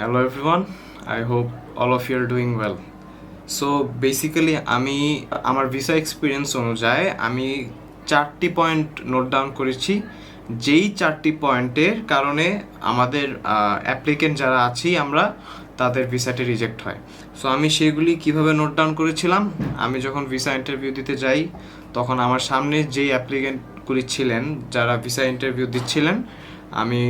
Hello everyone, I hope all of are doing well. So basically আমি আমার visa experience অনুযায়ী আমি চারটি পয়েন্ট নোট ডাউন করেছি। যেই চারটি পয়েন্টের কারণে আমাদের অ্যাপ্লিকেন্ট যারা আছি আমরা তাদের ভিসাটি রিজেক্ট হয়। সো আমি সেগুলি কীভাবে নোট ডাউন করেছিলাম? আমি যখন ভিসা ইন্টারভিউ দিতে যাই তখন আমার সামনে যেই অ্যাপ্লিকেন্টগুলি ছিলেন যারা ভিসা ইন্টারভিউ দিচ্ছিলেন আমি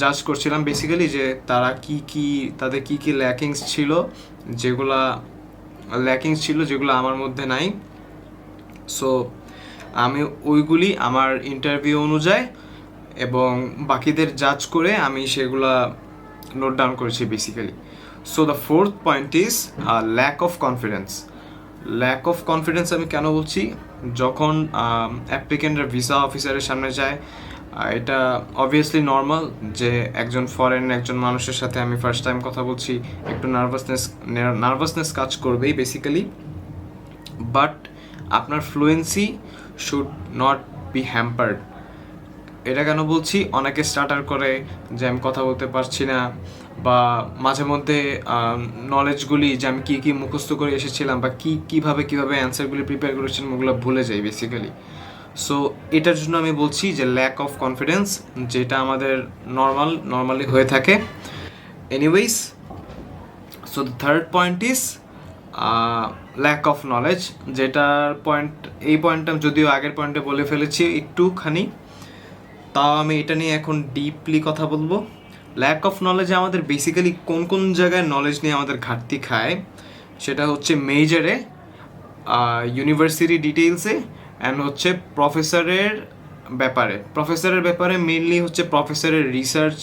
জাজ করছিলাম বেসিক্যালি যে তারা কি কি, তাদের কি কি ল্যাকিংস ছিল, যেগুলা ল্যাকিংস ছিল যেগুলো আমার মধ্যে নাই। সো আমি ওইগুলি আমার ইন্টারভিউ অনুযায়ী এবং বাকিদের জাজ করে আমি সেগুলা নোট ডাউন করেছি basically so the fourth point is lack of confidence lack of confidence আমি কেন বলছি? যখন অ্যাপ্লিকেন্টরা ভিসা অফিসারের সামনে যায় এটা অবভিয়াসলি নর্মাল যে একজন ফরেন একজন মানুষের সাথে আমি ফার্স্ট টাইম কথা বলছি, একটু নার্ভাসনেস নার্ভাসনেস কাজ করবেই বেসিক্যালি বাট আপনার fluency should not be hampered এটা কেন বলছি? অনেকে স্টার্টার করে যে আমি কথা বলতে পারছি না বা মাঝে মধ্যে নলেজগুলি যে আমি কী কী মুখস্থ করে এসেছিলাম বা কী, কীভাবে কীভাবে অ্যান্সারগুলি প্রিপেয়ার করেছিলাম ওগুলো ভুলে যাই বেসিক্যালি সো এটার জন্য আমি বলছি যে ল্যাক অফ কনফিডেন্স যেটা আমাদের নর্মাল নর্মালি হয়ে থাকে। Anyways so the third point is lack of knowledge যেটার পয়েন্ট এই পয়েন্টটা যদিও আগের পয়েন্টে বলে ফেলেছি একটুখানি, তাও আমি এটা নিয়ে এখন ডিপলি কথা বলব। ল্যাক অফ নলেজে আমাদের বেসিক্যালি কোন কোন জায়গায় নলেজ নিয়ে আমাদের ঘাটতি খায়, সেটা হচ্ছে মেজরে ইউনিভার্সিটি ডিটেলসে অ্যান্ড হচ্ছে প্রফেসরের ব্যাপারে। প্রফেসরের ব্যাপারে মেনলি হচ্ছে প্রফেসরের রিসার্চ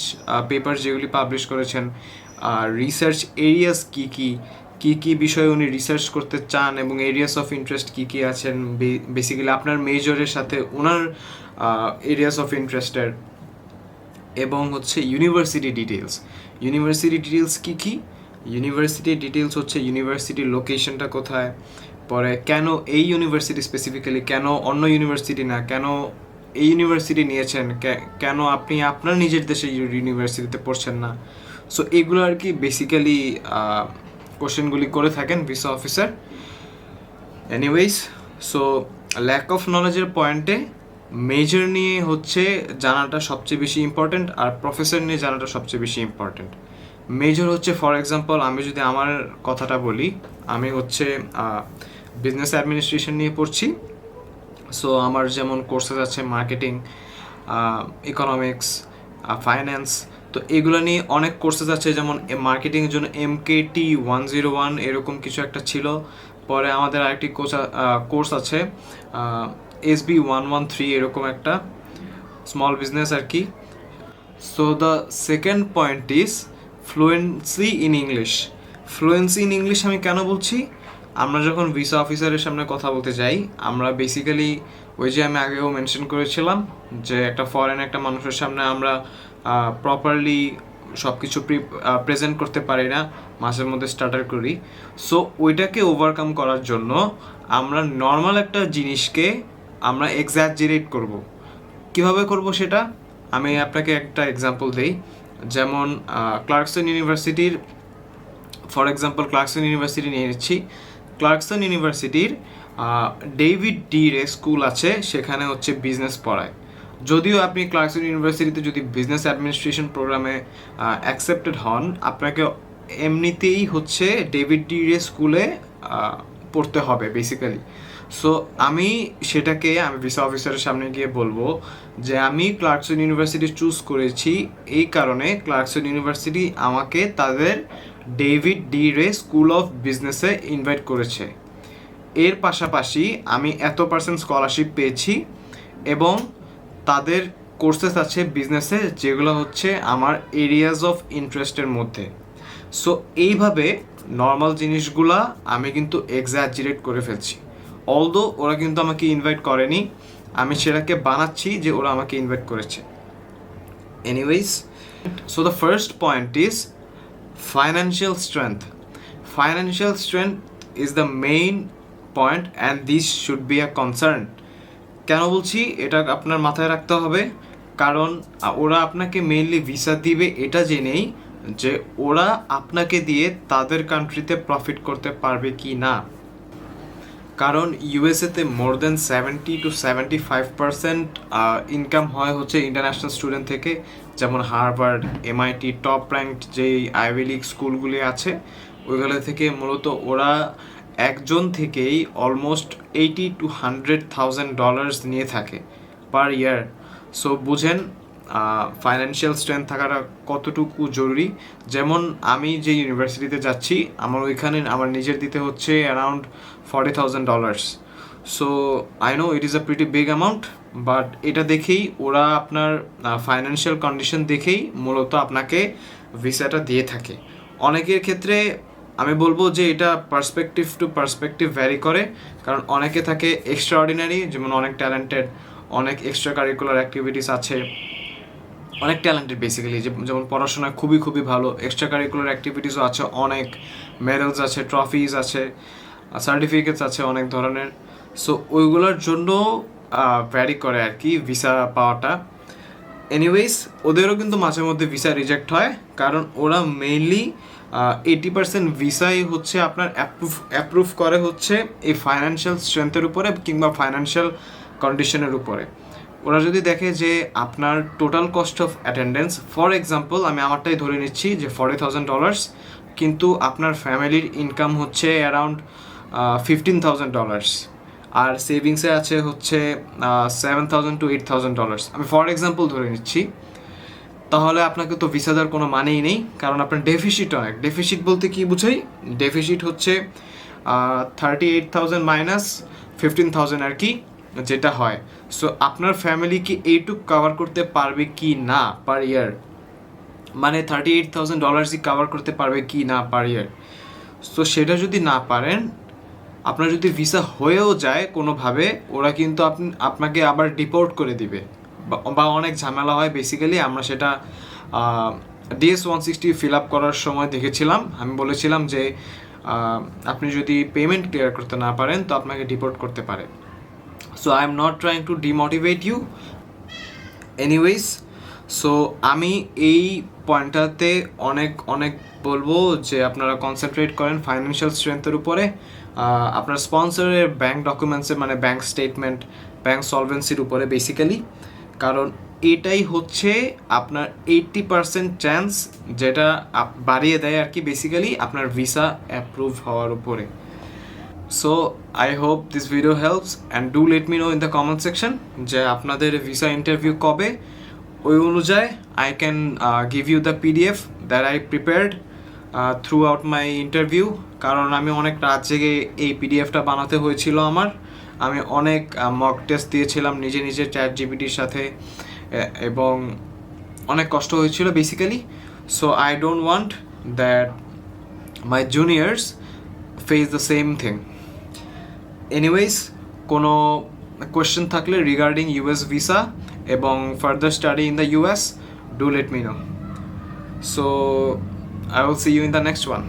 পেপার যেগুলি পাবলিশ করেছেন। আর রিসার্চ এরিয়াস কী কী? কী কী বিষয়ে উনি রিসার্চ করতে চান এবং এরিয়াস অফ ইন্টারেস্ট কী কী আছেন? বেসিক্যালি আপনার মেজরের সাথে ওনার এরিয়াস অফ ইন্টারেস্টের এবং হচ্ছে ইউনিভার্সিটি ডিটেলস ইউনিভার্সিটি ডিটেলস কী কী? ইউনিভার্সিটি ডিটেলস হচ্ছে ইউনিভার্সিটির লোকেশনটা কোথায়? পরে কেন এই ইউনিভার্সিটি স্পেসিফিক্যালি কেন অন্য ইউনিভার্সিটি না, কেন এই ইউনিভার্সিটি নিয়েছেন কেন আপনি আপনার নিজের দেশে ইউনিভার্সিটিতে পড়ছেন না? সো এগুলো আর কি বেসিক্যালি কোশ্চেনগুলি করে থাকেন visa officer anyways so lack of নলেজের পয়েন্টে মেজর নিয়ে হচ্ছে জানাটা সবচেয়ে বেশি ইম্পর্ট্যান্ট আর প্রফেসর নিয়ে জানাটা সবচেয়ে বেশি ইম্পর্ট্যান্ট মেজর হচ্ছে ফর এক্সাম্পল আমি যদি আমার কথাটা বলি, আমি হচ্ছে বিজনেস অ্যাডমিনিস্ট্রেশন নিয়ে পড়ছি। সো আমার যেমন কোর্সেস আছে মার্কেটিং ইকোনমিক্স ফাইন্যান্স তো এগুলো নিয়ে অনেক কোর্সেস আছে, যেমন মার্কেটিংয়ের জন্য M K T one zero one এরকম কিছু একটা ছিল। পরে আমাদের আরেকটি কোর্স কোর্স আছে S B one one three এরকম একটা স্মল বিজনেস আর কি। So the second point is fluency in English fluency in English আমি কেন বলছি? আমরা যখন ভিসা অফিসারের সামনে কথা বলতে যাই, আমরা বেসিক্যালি ওই যে আমি আগেও মেনশন করেছিলাম যে একটা ফরেন একটা মানুষের সামনে আমরা প্রপারলি সব কিছু প্রেজেন্ট করতে পারি না, মাঝের মধ্যে স্টার্টার করি। সো ওইটাকে ওভারকাম করার জন্য আমরা নর্মাল একটা জিনিসকে আমরা এক্সাজারেট করব। কীভাবে করব সেটা? আমি আপনাকে একটা এক্সাম্পল দেই। যেমন ক্লার্কসন ইউনিভার্সিটির, ফর এক্সাম্পল ক্লার্কসন ইউনিভার্সিটি নিয়ে নিচ্ছি। ক্লার্কসন ইউনিভার্সিটির ডেভিড ডি রে স্কুল আছে, সেখানে হচ্ছে বিজনেস পড়ায়। যদিও আপনি ক্লার্কসন ইউনিভার্সিটিতে যদি বিজনেস অ্যাডমিনিস্ট্রেশন প্রোগ্রামে অ্যাকসেপ্টেড হন, আপনাকে এমনিতেই হচ্ছে ডেভিড ডি রে স্কুলে পড়তে হবে বেসিক্যালি সো আমি সেটাকে আমি ভিসা অফিসারের সামনে গিয়ে বলব যে আমি ক্লার্কসন ইউনিভার্সিটি চুজ করেছি এই কারণে ক্লার্কসন ইউনিভার্সিটি আমাকে তাদের David D Reh school of বিজনেসে ইনভাইট করেছে। এর পাশাপাশি আমি এত পার্সেন্ট স্কলারশিপ পেয়েছি এবং তাদের কোর্সেস আছে বিজনেসে যেগুলো হচ্ছে আমার এরিয়াজ অফ ইন্টারেস্টের মধ্যে। সো এইভাবে নর্মাল জিনিসগুলা আমি কিন্তু এক্সাজারেট করে ফেলছি। অলদো ওরা কিন্তু আমাকে ইনভাইট করেনি, আমি সেটাকে বানাচ্ছি যে ওরা আমাকে ইনভাইট করেছে। Anyways so the first point is financial strength financial strength is the main point and this should be a concern কেন বলছি? এটা আপনার মাথায় রাখতে হবে। কারণ ওরা আপনাকে মেইনলি ভিসা দিবে এটা জেনেই যে ওরা আপনাকে দিয়ে তাদের কান্ট্রিতে প্রফিট করতে পারবে কি না। কারণ ইউএসএতে more than seventy two seventy five percent income হয় হচ্ছে ইন্টারন্যাশনাল স্টুডেন্ট থেকে, যেমন হার্ভার্ড এমআইটি টপ র্যাঙ্কড যেই আইভি লিগ স্কুলগুলি আছে, ওইগুলো থেকে মূলত ওরা একজন থেকেই almost eighty two hundred thousand dollars নিয়ে থাকে পার ইয়ার সো বুঝেন ফাইন্যান্সিয়াল স্ট্রেংথ থাকাটা কতটুকু জরুরি? যেমন আমি যে ইউনিভার্সিটিতে যাচ্ছি, আমার ওইখানে আমার নিজের দিতে হচ্ছে around forty thousand dollars so I know it is a pretty big amount but এটা দেখেই ওরা আপনার ফাইন্যান্সিয়াল কন্ডিশন দেখেই মূলত আপনাকে ভিসাটা দিয়ে থাকে। অনেকের ক্ষেত্রে আমি বলব যে এটা পার্সপেক্টিভ টু পার্সপেক্টিভ ভ্যারি করে, কারণ অনেকে থাকে এক্সট্রা অর্ডিনারি যেমন অনেক ট্যালেন্টেড অনেক এক্সট্রা কারিকুলার অ্যাক্টিভিটিস আছে। অনেক ট্যালেন্টেড বেসিক্যালি যেমন পড়াশোনায় খুবই খুবই ভালো এক্সট্রা কারিকুলার অ্যাক্টিভিটিসও আছে, অনেক মেডেলস আছে ট্রফিজ আছে সার্টিফিকেটস আছে অনেক ধরনের। সো ওইগুলোর জন্য ভ্যারি করে আর কি ভিসা পাওয়াটা। এনিওয়েজ ওদেরও কিন্তু মাঝে মধ্যে ভিসা রিজেক্ট হয়, কারণ ওরা মেইনলি এইটি পার্সেন্ট ভিসাই হচ্ছে আপনার অ্যাপ্রুভ অ্যাপ্রুভ করে হচ্ছে এই ফাইন্যান্সিয়াল স্ট্রেংথের উপরে কিংবা ফাইন্যান্সিয়াল কন্ডিশনের উপরে। ওরা যদি দেখে যে আপনার total cost of attendance for example আমি আমারটাই ধরে নিচ্ছি যে ফর্টি থাউজেন্ড ডলার্স কিন্তু আপনার ফ্যামিলির ইনকাম হচ্ছে অ্যারাউন্ড ফিফটিন থাউজেন্ড ডলার্স আর সেভিংসে আছে হচ্ছে seven thousand two eight thousand dollars আমি ফর এক্সাম্পল ধরে নিচ্ছি, তাহলে আপনাকে তো ভিসা দেওয়ার কোনো মানেই নেই, কারণ আপনার ডেফিসিট অনেক। ডেফিসিট বলতে কি বুঝাই? ডেফিসিট হচ্ছে thirty eight thousand minus fifteen thousand আর কি যেটা হয়। সো আপনার ফ্যামিলি কি এইটুক কাভার করতে পারবে কি না পার ইয়ার মানে থার্টি এইট থাউজেন্ড ডলার্সই কভার করতে পারবে কি না পার ইয়ার সো সেটা যদি না পারেন, আপনার যদি ভিসা হয়েও যায় কোনোভাবে, ওরা কিন্তু আপনি আপনাকে আবার ডিপোর্ট করে দিবে। বা- বা অনেক ঝামেলা হয় বেসিক্যালি আমরা সেটা DS one sixty fill up করার সময় দেখেছিলাম। আমি বলেছিলাম যে আপনি যদি পেমেন্ট ক্লিয়ার করতে না পারেন, তো আপনাকে ডিপোর্ট করতে পারে। So I am not trying to demotivate you anyways so আমি এই পয়েন্টটাতে অনেক অনেক বলব যে আপনারা কনসেন্ট্রেট করেন ফাইন্যান্সিয়াল স্ট্রেংথের উপরে। আপনার স্পন্সরের ব্যাংক ডকুমেন্টসের মানে ব্যাংক স্টেটমেন্ট ব্যাংক সলভেন্সির উপরে বেসিক্যালি কারণ এটাই হচ্ছে আপনার এইটটি পার্সেন্ট চান্স যেটা বাড়িয়ে দেয় আর কি বেসিক্যালি আপনার ভিসা অ্যাপ্রুভ হওয়ার উপরে। So I hope this video helps and do let me know in the comment section যে আপনাদের ভিসা ইন্টারভিউ কবে। ওই অনুযায়ী I can give you the PDF that I prepared throughout my interview কারণ আমি অনেক রাত জেগে এই পিডিএফটা বানাতে হয়েছিল আমার। আমি অনেক মক টেস্ট দিয়েছিলাম নিজে নিজে চ্যাট জিবিটির সাথে এবং অনেক কষ্ট হয়েছিল basically so I don't want that my juniors face the same thing anyways কোনো কোয়েশ্চেন থাকলে রিগার্ডিং ইউএস ভিসা এবং further study in the US do let me know so I will see you in the next one